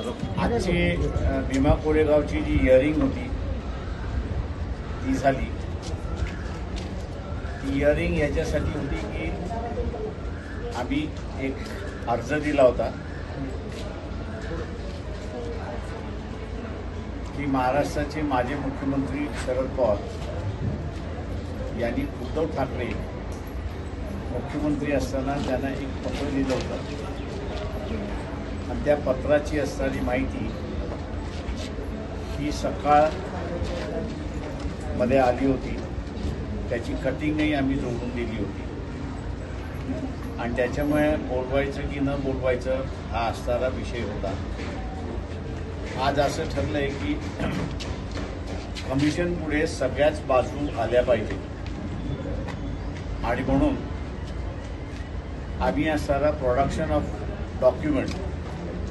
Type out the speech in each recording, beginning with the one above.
आजची भीमा कोरेगावची जी हिअरिंग होती ती झाली. ती हिअरिंग याच्यासाठी होती की आम्ही एक अर्ज दिला होता की महाराष्ट्राचे माजी मुख्यमंत्री शरद पवार यांनी उद्धव ठाकरे मुख्यमंत्री असताना त्यांना एक पत्र दिलं होतं. आणि त्या पत्राची असणारी माहिती ही सकाळमध्ये आली होती. त्याची कटिंगही आम्ही जोडून दिली होती. आणि त्याच्यामुळे बोलवायचं की न बोलवायचं हा असणारा विषय होता. आज असं ठरलंय की कमिशन पुढे सगळ्याच बाजू आल्या पाहिजे. आणि म्हणून आम्ही असणारा production of document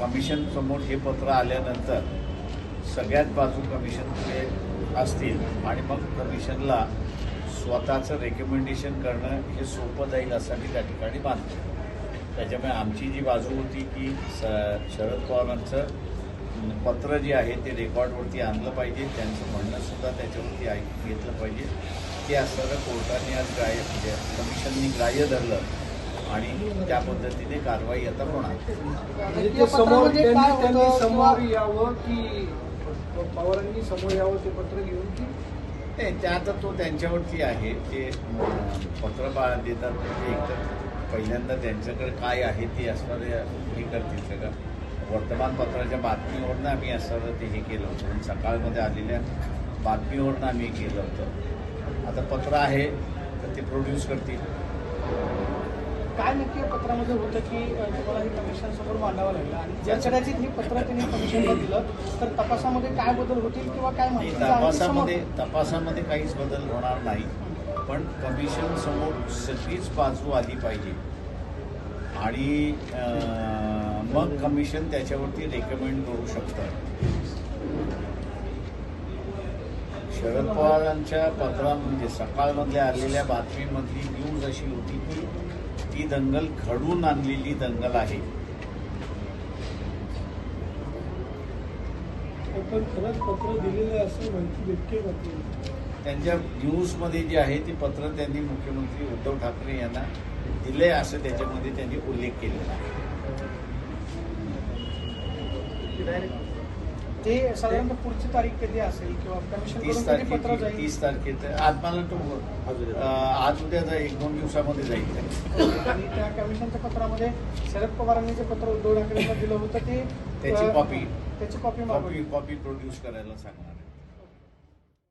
कमिशन समोर हे पत्र आल्यानंतर सगळ्यात बाजू कमिशनकडे असतील. आणि मग कमिशनला स्वतःचं रेकमेंडेशन करणं हे सोपं जाईल असं मी त्या ठिकाणी मानतो. त्याच्यामुळे आमची जी बाजू होती की स शरद पवारांचं पत्र जे आहे ते रेकॉर्डवरती आणलं पाहिजे. त्यांचं म्हणणंसुद्धा त्याच्यावरती ऐकून घेतलं पाहिजे. ते असणारं कोर्टाने आज ग्राह्य म्हणजे कमिशननी ग्राह्य धरलं. आणि त्या पद्धतीने कारवाई आता होणार. म्हणजे समोर त्यांनी समोर यावं की पवारांनी समोर यावं ते पत्र घेऊन की? नाही त्या आता तो त्यांच्यावरती आहे. ते पत्र बा देतात म्हणजे एकतर पहिल्यांदा त्यांच्याकडे काय आहे ते असणारे हे करतील सगळं. वर्तमानपत्राच्या बातमीवरनं आम्ही असणारं ते हे केलं होतं. आणि सकाळमध्ये आलेल्या बातमीवरनं आम्ही हे केलं होतं. आता पत्र आहे तर ते प्रोड्यूस करतील. काय नक्की पत्रामध्ये होतं की तुम्हाला हे कमिशन समोर मांडावं लागलं? आणि जर कदाचित हे पत्र त्यांनी कमिशनला दिलं तर तपासामध्ये काय बदल होतील किंवा काय नाही, माहिती समोर- तपासामध्ये तपासामध्ये काहीच बदल होणार नाही पण कमिशन समोर सगळीच बाजू आली पाहिजे. आणि मग कमिशन त्याच्यावरती रेकमेंड करू शकतं शरद पवारांच्या पत्रा म्हणजे सकाळमधल्या आलेल्या बातमीमधली न्यूज अशी होती की ती दंगल घडून आणलेली दंगल आहे. पण खरंच पत्र दिलेलं असं माहिती भेटते का ती? त्यांच्या न्यूजमध्ये जे आहे ते पत्र त्यांनी मुख्यमंत्री उद्धव ठाकरे यांना दिले असं त्याच्यामध्ये त्यांनी उल्लेख केलेला आहे. ते साधारणतः पुढची तारीख कधी असेल किंवा कमिशन तीस जाईल? तीस तारखेत. आज मला तो आज उद्या जा- एक दोन दिवसामध्ये जाईल. आणि त्या कमिशनच्या पत्रामध्ये शरद पवारांनी जे पत्र उद्धव ठाकरेंना दिलं होतं ते त्याची कॉपी त्याची कॉपी कॉपी कॉपी प्रोड्यूस करायला सांगणार.